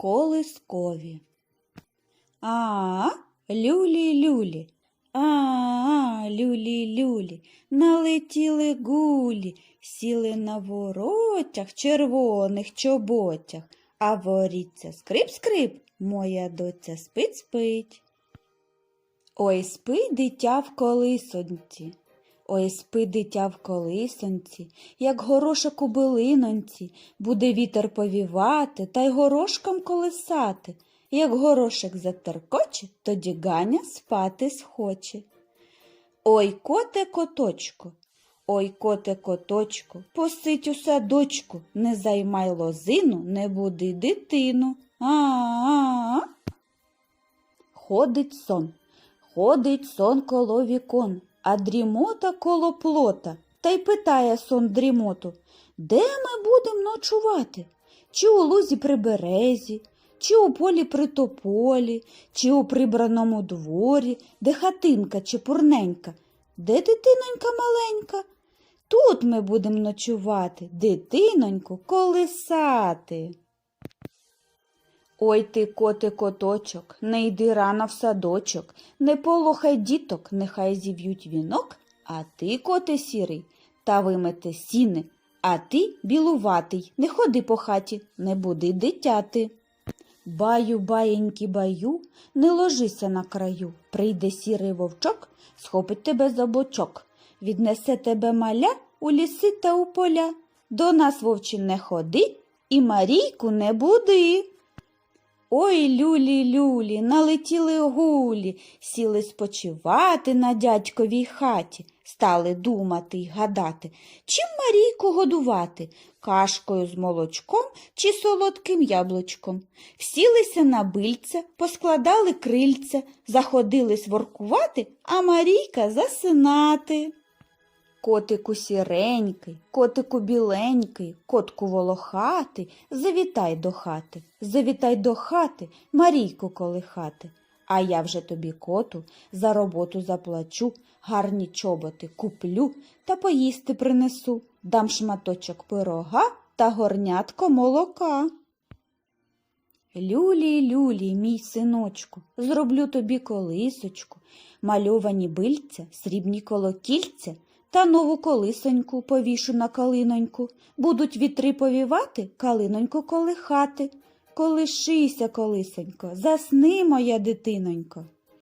колискові. А, люлі люлі, а, люлі люлі, налетіли гулі, сіли на воротях червоних чоботях, а воріться скрип-скрип, моя доця спить спить. Ой, спи, дитя в колисонці. Ой, спи, дитя в колисонці, як горошок у билинонці, буде вітер повівати та й горошком колисати. Як горошек затеркоче, тоді Ганя спати схоче. Ой, коте коточко, ой, коте коточко, посидь у садочку, не займай лозину, не буди дитину. А-а-а. Ходить сон, ходить сон коло вікон, а дрімота коло плота. Та й питає сон дрімоту, де ми будемо ночувати? Чи у лузі при березі, чи у полі при тополі, чи у прибраному дворі, де хатинка чи пурненька, де дитинонька маленька? Тут ми будемо ночувати, дитиноньку колисати. Ой ти, коти коточок, не йди рано в садочок, не полохай діток, нехай зів'ють вінок, а ти, коти сірий, та вимете сіни, а ти білуватий, не ходи по хаті, не буди дитяти. Баю, баєнькі баю, не ложися на краю, прийде сірий вовчок, схопить тебе за бочок, віднесе тебе маля у ліси та у поля. До нас, вовче, не ходи і Марійку не буди. Ой, люлі, люлі, налетіли гулі, сіли спочивати на дядьковій хаті, стали думати й гадати, чим Марійку годувати, кашкою з молочком чи солодким яблучком. Всілися на бильця, поскладали крильця, заходились воркувати, а Марійка засинати. Котику сіренький, котику біленький, котку волохатий, завітай до хати, завітай до хати, Марійку колихати. А я вже тобі, коту, за роботу заплачу, гарні чоботи куплю та поїсти принесу, дам шматочок пирога та горнятко молока. Люлі, люлі, мій синочку, зроблю тобі колисочку, мальовані бильця, срібні колокільця та нову колисоньку повішу на калиноньку. Будуть вітри повівати, калиноньку колихати. Колишися, колисонько, засни, моя дитинонько.